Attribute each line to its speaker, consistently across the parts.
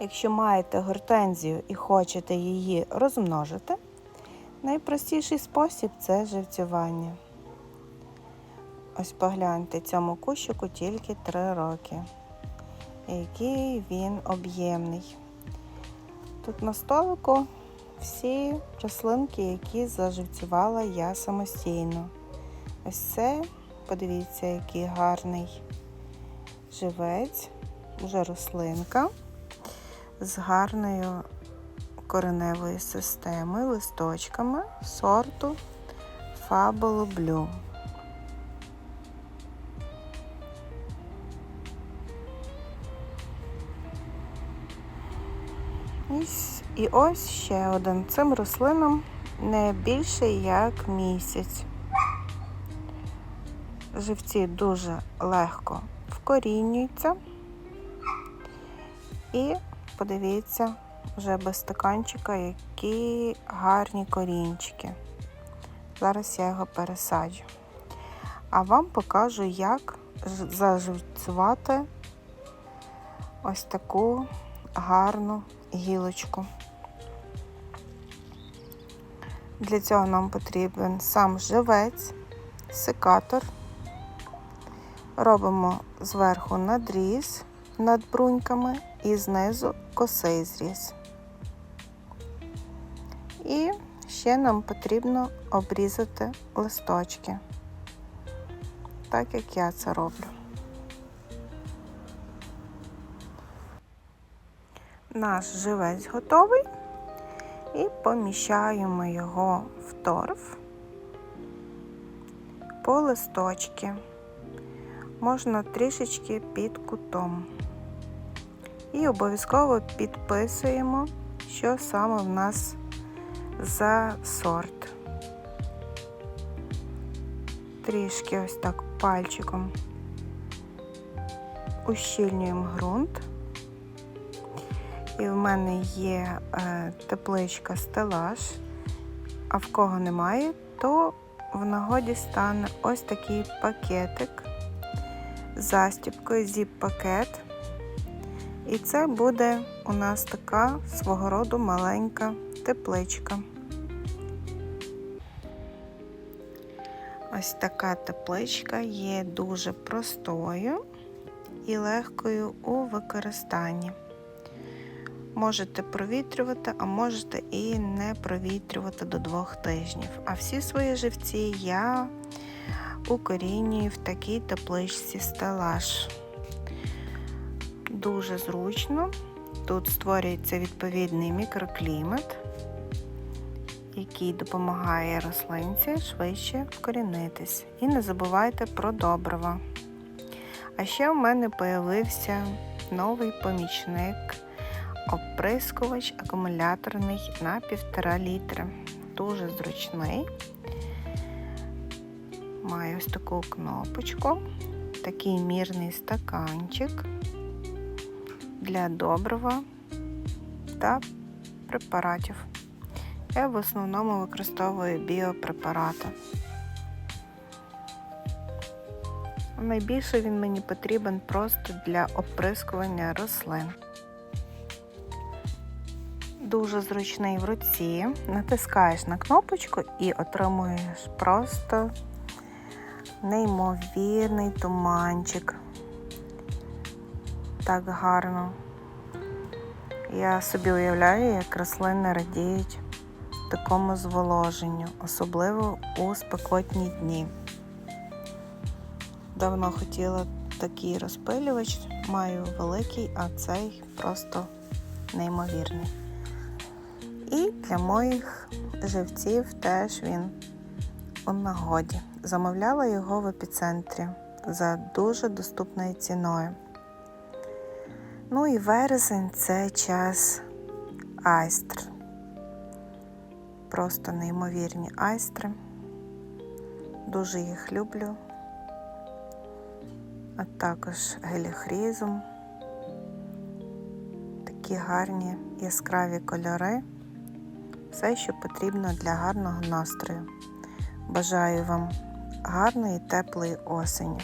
Speaker 1: Якщо маєте гортензію і хочете її розмножити, найпростіший спосіб це живцювання. Ось погляньте, цьому кущику тільки 3 роки. Який він об'ємний. Тут на столику всі рослинки, які заживцювала я самостійно. Ось це, подивіться, який гарний живець, вже рослинка з гарною кореневою системою, листочками сорту Fabolo Blue. І ось ще один. Цим рослинам не більше як місяць. Живці дуже легко вкорінюються. І подивіться, вже без стаканчика, які гарні корінчики. Зараз я його пересаджу. А вам покажу, як заживцювати ось таку гарну гілочку. Для цього нам потрібен сам живець, секатор. Робимо зверху надріз над бруньками і знизу косий зріз. І ще нам потрібно обрізати листочки, так як я це роблю. Наш живець готовий і поміщаємо його в торф по листочки. Можна трішечки під кутом. І обов'язково підписуємо, що саме в нас за сорт. Трішки ось так пальчиком ущільнюємо ґрунт. І в мене є е, тепличка стелаж, а в кого немає, то в нагоді стане ось такий пакетик застіпкою, зіп-пакет. І це буде у нас така свого роду маленька тепличка. Ось така тепличка є дуже простою і легкою у використанні. Можете провітрювати, а можете і не провітрювати до двох тижнів. А всі свої живці я укорінюю в такій тепличці стелаж. Дуже зручно. Тут створюється відповідний мікроклімат, який допомагає рослинці швидше вкорінитись. І не забувайте про добрива. А ще в мене появився новий помічник оприскувач акумуляторний на 1,5 літра. Дуже зручний. Маю ось таку кнопочку, такий мірний стаканчик для добрива та препаратів. Я в основному використовую біопрепарати. Найбільше він мені потрібен просто для оприскування рослин. Дуже зручний в руці. Натискаєш на кнопочку і отримуєш просто неймовірний туманчик. Так гарно. Я собі уявляю, як рослини радіють такому зволоженню, особливо у спекотні дні. Давно хотіла такий розпилювач, маю великий, а цей просто неймовірний. І для моїх живців теж він у нагоді. Замовляла його в епіцентрі за дуже доступною ціною. Ну і вересень це час айстр. Просто неймовірні айстри. Дуже їх люблю. А також геліхрізум. Такі гарні яскраві кольори. Все, що потрібно для гарного настрою. Бажаю вам гарної теплої осені.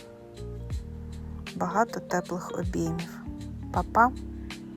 Speaker 1: Багато теплих обіймів. Па-па!